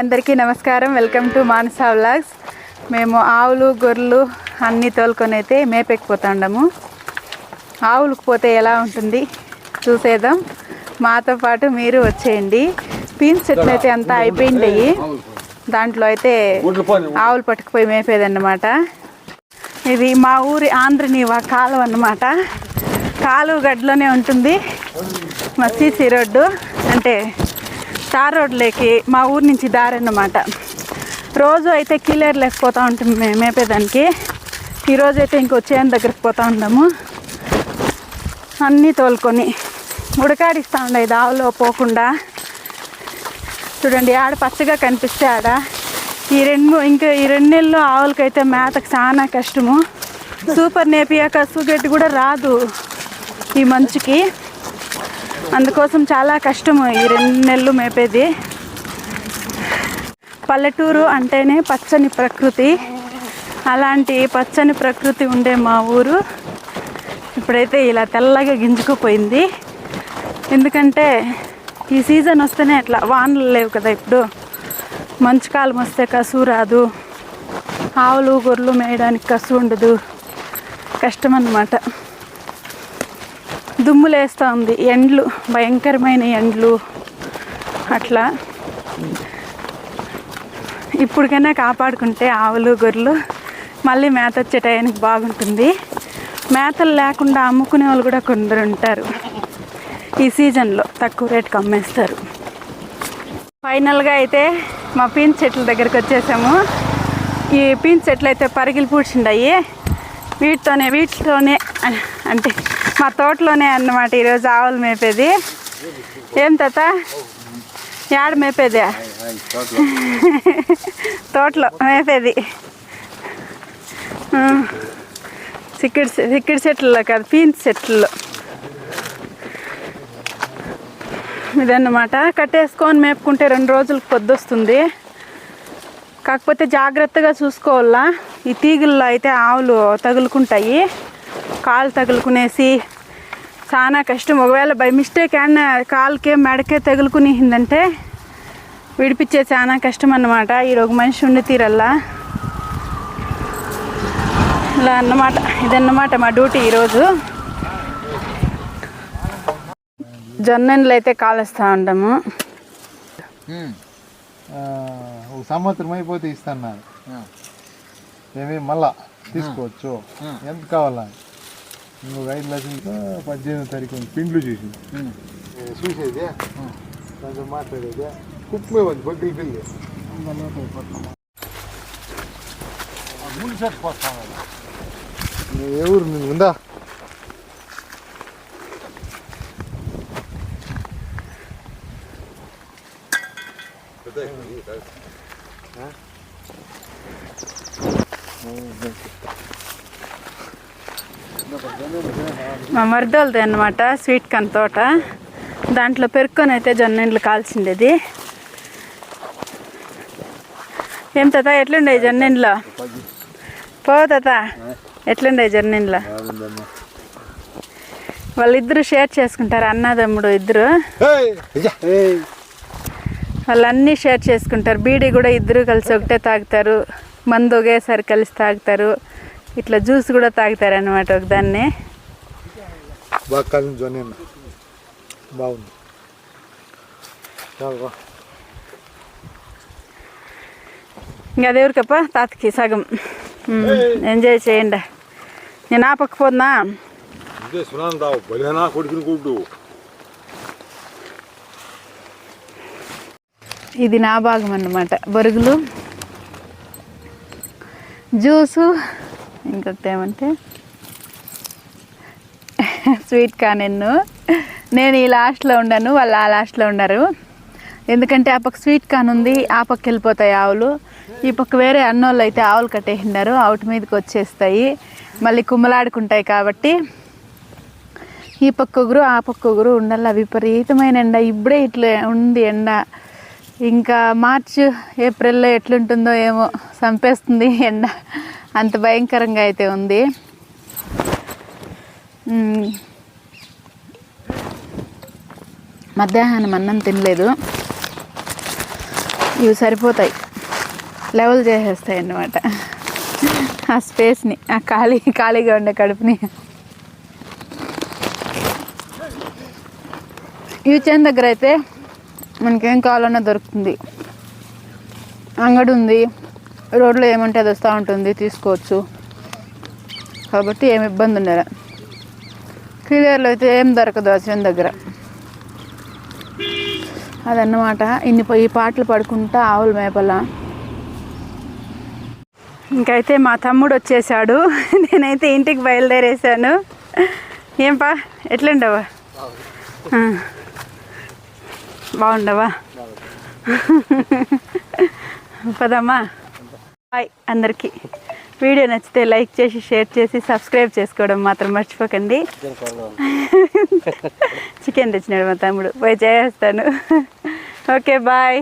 అందరికీ నమస్కారం. Welcome to Manasa vlogs మేము ఆవులు గొర్రెలు అన్నీ తోలుకొని అయితే మేపెక్కిపోతా ఉండము ఆవులకు పోతే ఎలా ఉంటుంది చూసేద్దాం. మాతో పాటు మీరు వచ్చేయండి. పీన్స్ చెట్లు అయితే అంతా అయిపోయింటాయి దాంట్లో అయితే ఆవులు పట్టుకుపోయి మేపేదన్నమాట. ఇది మా ఊరి ఆంధ్రనీవా కాలువ అన్నమాట. కాలువ గడ్డలోనే ఉంటుంది. మా సీసీ రోడ్డు అంటే తార్ రోడ్లోకి మా ఊరు నుంచి దారి అన్నమాట రోజు అయితే కిల్లర్ లేకపోతూ ఉంటుంది మేము మేపేదానికి. ఈరోజు అయితే చేను దగ్గరికి పోతూ ఉన్నాము. అన్నీ తోలుకొని ఉడకాడిస్తూ ఉండే దావలో పోకుండా. చూడండి ఆడ పచ్చగా కనిపిస్తే ఆడ. ఈ రెండు ఇంకా ఈ రెండు నెలలు ఆవులకైతే మేతకు చాలా కష్టము. సూపర్ నేపియాక సూగడ్డి కూడా రాదు ఈ మంచుకి. అందుకోసం చాలా కష్టము ఈ రెండు నెలలు మేపేది. పల్లెటూరు అంటేనే పచ్చని ప్రకృతి. అలాంటి పచ్చని ప్రకృతి ఉండే మా ఊరు. ఇప్పుడైతే ఇలా తెల్లగా గింజుకుపోయింది. ఎందుకంటే ఈ సీజన్ వస్తేనే అట్లా వానలు లేవు కదా ఇప్పుడు. మంచు కాలం వస్తే కసు రాదు. ఆవులు గొర్రెలు మేయడానికి కసు ఉండదు. కష్టం అన్నమాట. దుమ్ములేస్తూ ఉంది ఎండ్లు భయంకరమైన ఎండ్లు. అట్లా. ఇప్పటికైనా కాపాడుకుంటే ఆవులు గొర్రెలు మళ్ళీ మేత వచ్చే టయానికి బాగుంటుంది. మేతలు లేకుండా అమ్ముకునే వాళ్ళు కూడా కొందరు ఉంటారు. ఈ సీజన్లో తక్కువ రేటుకి అమ్మేస్తారు. ఫైనల్గా అయితే మా పీన్ చెట్ల దగ్గరికి వచ్చేసాము. ఈ పీన్ చెట్లు అయితే పరిగిలు పూడ్చిండాయి. వీటితోనే వీటితోనే అంటే మా తోటలోనే అన్నమాట ఈరోజు ఆవులు మేపేది. ఏం తాత? యాడ మేపేదే? తోటలో మేపేది. సిక్కిడి సిక్కిడి చెట్లలో కాదు పీన్స్ చెట్లలో. ఇదన్నమాట. కట్టేసుకొని మేపుకుంటే రెండు రోజులకు పొద్దు వస్తుంది. కాకపోతే జాగ్రత్తగా చూసుకోవాలా? ఈ తీగల్లో అయితే ఆవులు తగులుకుంటాయి. కాలు తగులుకునేసి చాలా కష్టం. ఒకవేళ బై మిస్టేక్ ఏమన్నా కాలుకే మెడకే తగులుకునిందంటే విడిపించే చాలా కష్టం అన్నమాట. ఈడ ఒక మనిషి ఉండి తీరల్లా. ఇలా అన్నమాట. ఇదన్నమాట మా డ్యూటీ ఈరోజు. జొన్నలు అయితే కాలుస్తూ ఉంటాము. ఒక సంవత్సరం అయిపోతే ఇస్తున్నారు ఏమి మళ్ళా తీసుకోవచ్చు. ఎంత కావాలా? ఇంకొక ఐదు లక్షలతో పద్దెనిమిది తారీఖు. పిండ్లు చూసి. చూసేది? కొంచెం మాట్లాడేది? కుప్పమే ఉంది బొగ్గులు పిల్లి ఏ ఊరు ఉందా? మా మరిదోళ్ళది అన్నమాట స్వీట్ కన్ తోట. దాంట్లో పెరుక్కొని అయితే జొన్నెండ్లు కాల్చిండేది. ఏం తాత ఎట్లుండే జొన్నెండ్లు పో తాత ఎట్లుండే జొన్నెండ్లు వాళ్ళిద్దరూ షేర్ చేసుకుంటారు అన్నదమ్ముడు ఇద్దరు? వాళ్ళన్నీ షేర్ చేసుకుంటారు. బీడీ కూడా ఇద్దరు కలిసి ఒకటే తాగుతారు. మందు ఒకేసారి కలిసి తాగుతారు. ఇట్లా జ్యూస్ కూడా తాగుతారు అనమాట కలిసి జొన్న బాగుంది. ఇంకా దేవురికప్ప తాతకి సగం. ఎంజాయ్ చేయండి. నేను ఇదే సునందావు ఇది నా భాగం అన్నమాట. బొరుగులు జ్యూసు ఇంకొకటి ఏమంటే స్వీట్ కానెన్ను. నేను ఈ లాస్ట్లో ఉన్నాను వాళ్ళు ఆ లాస్ట్లో ఉన్నారు ఎందుకంటే ఆ పక్క స్వీట్ కాన్ ఉంది ఆ పక్క వెళ్ళిపోతాయి ఆవులు. ఈ పక్క వేరే అన్నోళ్ళు అయితే ఆవులు కట్టేసినారు అవుట్ మీదకి వచ్చేస్తాయి. మళ్ళీ కుమ్మలాడుకుంటాయి కాబట్టి ఈ పక్క ఒకరు ఆ పక్క ఒకరు ఉండాలి విపరీతమైన ఎండ. ఇప్పుడే ఇట్లా ఉంది ఎండ. ఇంకా మార్చ్ ఏప్రిల్లో ఎట్లుంటుందో ఏమో చంపేస్తుంది ఎండ అంత భయంకరంగా అయితే ఉంది. మధ్యాహ్నం అన్నం తినలేదు. ఇవి సరిపోతాయి. లెవెల్ చేసేస్తాయి అన్నమాట. ఆ స్పేస్ని ఆ ఖాళీ ఖాళీగా ఉండే కడుపుని. ఈ దగ్గర అయితే మనకేం కావాలన్నా దొరుకుతుంది. అంగడి ఉంది రోడ్లో ఏమంటే అది వస్తూ ఉంటుంది తీసుకోవచ్చు. కాబట్టి ఏమి ఇబ్బంది ఉండదు. క్లియర్లో అయితే ఏం దొరకదు ఆ దగ్గర. అదన్నమాట. ఇన్ని పోయి పాటలు పడుకుంటా ఆవుల మేపల. ఇంకైతే మా తమ్ముడు వచ్చేసాడు. నేనైతే ఇంటికి బయలుదేరేసాను ఏంపా ఎట్లుండవా? బాగుండవా? పదమ్మా. హాయ్ అందరికీ. వీడియో నచ్చితే లైక్ చేసి షేర్ చేసి సబ్స్క్రైబ్ చేసుకోవడం మాత్రం మర్చిపోకండి. చికెన్ తెచ్చినాడు మా తమ్ముడు. పోయి చేస్తాను ఓకే బాయ్